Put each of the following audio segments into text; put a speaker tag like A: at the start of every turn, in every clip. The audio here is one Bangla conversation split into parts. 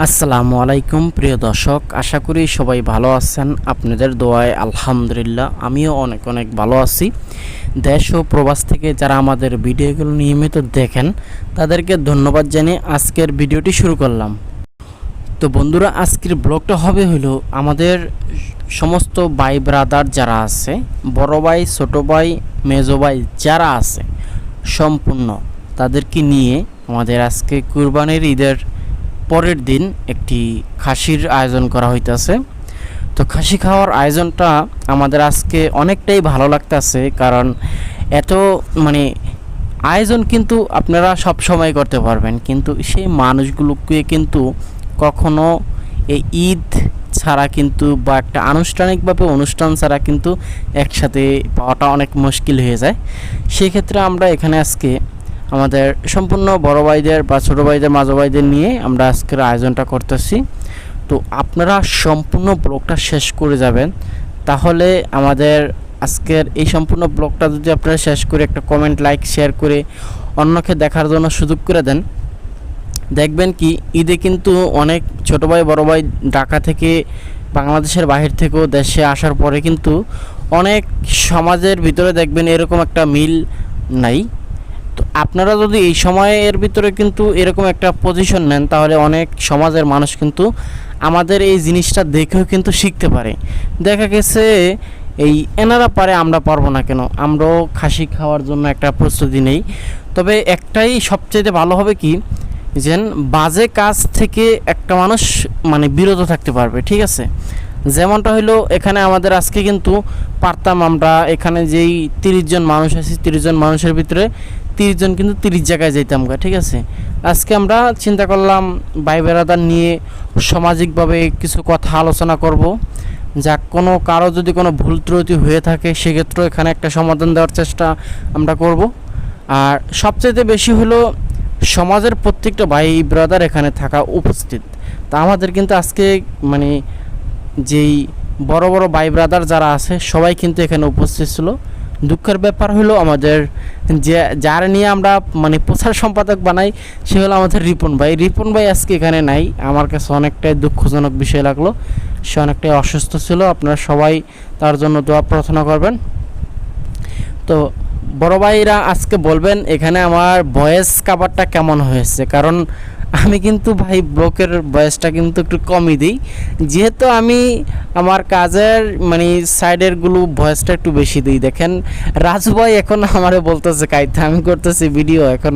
A: আসসালামু আলাইকুম, প্রিয় দর্শক, আশা করি সবাই ভালো আছেন। আপনাদের দোয়ায় আলহামদুলিল্লাহ, আমিও অনেক অনেক ভালো আছি। দেশ ও প্রবাস থেকে যারা আমাদের ভিডিওগুলো নিয়মিত দেখেন, তাদেরকে ধন্যবাদ জানিয়ে আজকের ভিডিওটি শুরু করলাম। তো বন্ধুরা, আজকের ব্লগটা হবে হলো আমাদের সমস্ত ভাই ব্রাদার যারা আছে, বড় ভাই, ছোটো ভাই, মেজো ভাই যারা আছে, সম্পূর্ণ তাদেরকে নিয়ে আমাদের আজকে কুরবানির ঈদের পরের দিন একটি খাসির আয়োজন করা হইতাছে। তো খাসি খাওয়ার আয়োজনটা আমাদের আজকে অনেকটাই ভালো লাগতেছে কারণ এত মানে আয়োজন কিন্তু আপনারা সব সময় করতে পারবেন, কিন্তু সেই মানুষগুলোকে কিন্তু কখনো এই ঈদ ছাড়া কিন্তু বা একটা আনুষ্ঠানিকভাবে অনুষ্ঠান ছাড়া কিন্তু একসাথে পাওয়াটা অনেক মুশকিল হয়ে যায়। সেক্ষেত্রে আমরা এখানে আজকে আমাদের সম্পূর্ণ বড় ভাইদের বা ছোটো ভাইদের, মাঝো ভাইদের নিয়ে আমরা আজকের আয়োজনটা করতেছি। তো আপনারা সম্পূর্ণ ব্লগটা শেষ করে যাবেন। তাহলে আমাদের আজকের এই সম্পূর্ণ ব্লগটা যদি আপনারা শেষ করে একটা কমেন্ট লাইক শেয়ার করে অন্যকে দেখার জন্য সুযোগ করে দেন। দেখবেন কি, ঈদে কিন্তু অনেক ছোটো ভাই, বড় ভাই ঢাকা থেকে বাংলাদেশের বাহির থেকেও দেশে আসার পরে কিন্তু অনেক সমাজের ভিতরে দেখবেন এরকম একটা মিল নাই। আপনারা যদি এই সময়ের ভিতরে কিন্তু এরকম একটা পজিশন নেন, তাহলে অনেক সমাজের মানুষ কিন্তু আমাদের এই জিনিসটা দেখেও কিন্তু শিখতে পারে। দেখা গেছে, এই এনারা পারে, আমরা পারব না কেন? আমরাও খাসি খাওয়ার জন্য একটা প্রস্তুতি নেই। তবে একটাই সবচেয়ে ভালো হবে কি? যেন বাজে কাজ থেকে একটা মানুষ মানে বিরত থাকতে পারবে, ঠিক আছে? যেমনটা হলো এখানে আমাদের আজকে কিন্তু পারতাম আমরা এখানে যেই তিরিশ জন মানুষ আছি, তিরিশ জন মানুষের ভিতরে তিরিশ জন কিন্তু তিরিশ জায়গায় যেতাম ঠিক আছে? আজকে আমরা চিন্তা করলাম ভাই বেড়াদার নিয়ে সামাজিকভাবে কিছু কথা আলোচনা করব। যা কোনো কারও যদি কোনো ভুল ত্রুটি হয়ে থাকে, সেক্ষেত্রেও এখানে একটা সমাধান দেওয়ার চেষ্টা আমরা করব। আর সবচেয়ে বেশি হলো, সমাজের প্রত্যেকটা ভাই ব্রাদার এখানে থাকা উপস্থিত। তা আমাদের কিন্তু আজকে মানে যেই বড় বড় ভাই ব্রাদার যারা আছে, সবাই কিন্তু এখানে উপস্থিত ছিল। দুঃখের ব্যাপার হলো আমাদের যে, যার নিয়ে আমরা মানে প্রচার সম্পাদক বানাই, সে হলো আমাদের রিপন ভাই। রিপন ভাই আজকে এখানে নাই। আমার কাছে অনেকটাই দুঃখজনক বিষয় লাগল। সে অনেকটাই অসুস্থ ছিল। আপনারা সবাই তার জন্য দোয়া প্রার্থনা করবেন। তো বড় ভাইরা আজকে বলবেন, এখানে আমার ভয়েস কাভারটা কেমন হয়েছে? কারণ আমি কিন্তু ভাই ব্লকের বয়সটা কিন্তু একটু কমই দিই। যেহেতু আমি আমার কাজের মানে সাইডেরগুলো ভয়েসটা একটু বেশি দিই, দেখেন। রাজু ভাই এখন আমারে বলতেছে খাইতে, আমি করতেছি ভিডিও এখন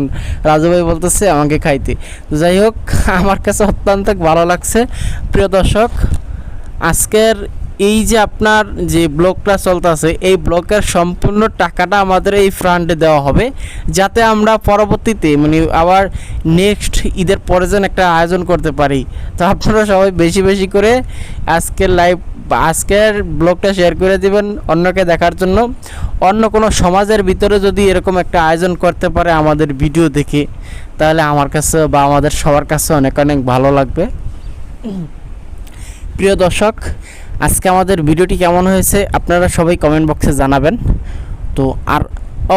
A: রাজু ভাই বলতেছে আমাকে খাইতে। যাই হোক, আমার কাছে অত্যন্ত ভালো লাগছে। প্রিয় দর্শক, আজকের এই যে আপনার যে ব্লকটা চলতেছে, এই ব্লকের সম্পূর্ণ টাকাটা আমাদের এই ফান্ডে দেওয়া হবে। যাতে আমরা পরবর্তীতে মানে আবার নেক্সট ঈদের পরে যেন একটা আয়োজন করতে পারি। তো আপনারা সবাই বেশি বেশি করে আজকের লাইভ আজকের ব্লগটা শেয়ার করে দিবেন অন্যকে দেখার জন্য। অন্য কোনো সমাজের ভিতরে যদি এরকম একটা আয়োজন করতে পারে আমাদের ভিডিও দেখে, তাহলে আমার কাছে বা আমাদের সবার কাছে অনেক অনেক ভালো লাগবে। প্রিয় দর্শক আজকে আমাদের ভিডিওটি কেমন হয়েছে আপনারা সবাই কমেন্ট বক্সে জানাবেন। তো আর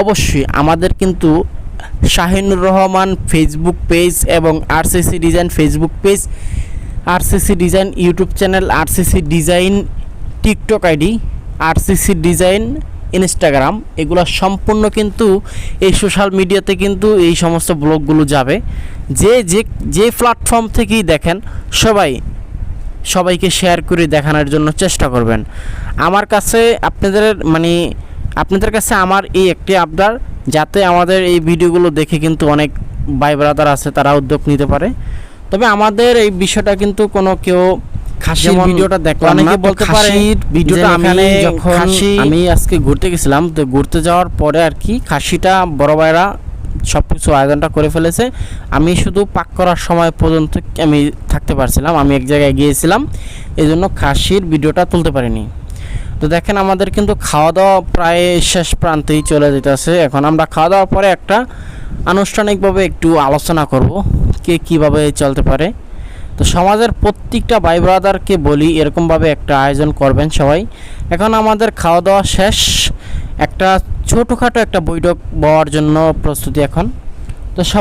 A: অবশ্যই আমাদের কিন্তু শাহিনুর রহমান ফেসবুক পেজ এবং RCC design Facebook page RCC design YouTube channel RCC design TikTok ID RCC design Instagram এগুলো সম্পূর্ণ কিন্তু এই সোশ্যাল মিডিয়াতে কিন্তু এই সমস্ত ব্লগগুলো যাবে। যে যে যে প্ল্যাটফর্ম থেকেই দেখেন, সবাই সবাইকে শেয়ার করে দেখানোর জন্য চেষ্টা করবেন। আমার কাছে আপনাদের মানে আপনাদের কাছে আমার এই একটি আবদার যাতে আমাদের এই ভিডিওগুলো দেখে কিন্তু অনেক ভাই ব্রাদার আছে তারা উদ্যোগ নিতে পারে। তবে আমাদের এই বিষয়টা কিন্তু কোনো কেউ খাসির ভিডিওটা দেখলাম
B: অনেকে
A: না
B: বলতে পারে
A: ভিডিওটা আমি যখন আমি আজকে ঘুরতে গেছিলাম তো ঘুরতে যাওয়ার পরে আর কি খাসিটা বড় ভাইরা সব কিছু আয়োজনটা করে ফেলেছে। আমি শুধু পাক করার সময় পর্যন্ত আমি থাকতে পারছিলাম, আমি এক জায়গায় গিয়েছিলাম এই জন্য খাসির ভিডিওটা তুলতে পারিনি। তো দেখেন আমাদের কিন্তু খাওয়া দাওয়া প্রায় শেষ প্রান্তেই চলে যেতেছে। এখন আমরা খাওয়া দাওয়ার পরে একটা আনুষ্ঠানিকভাবে একটু আলোচনা করব, কে কীভাবে চলতে পারে। তো সমাজের প্রত্যেকটা ভাই ব্রাদারকে বলি, এরকমভাবে একটা আয়োজন করবেন সবাই। এখন আমাদের খাওয়া দাওয়া শেষ। একটা ছোটোখাটো একটা বৈঠক বওয়ার জন্য প্রস্তুতি এখন। তো সব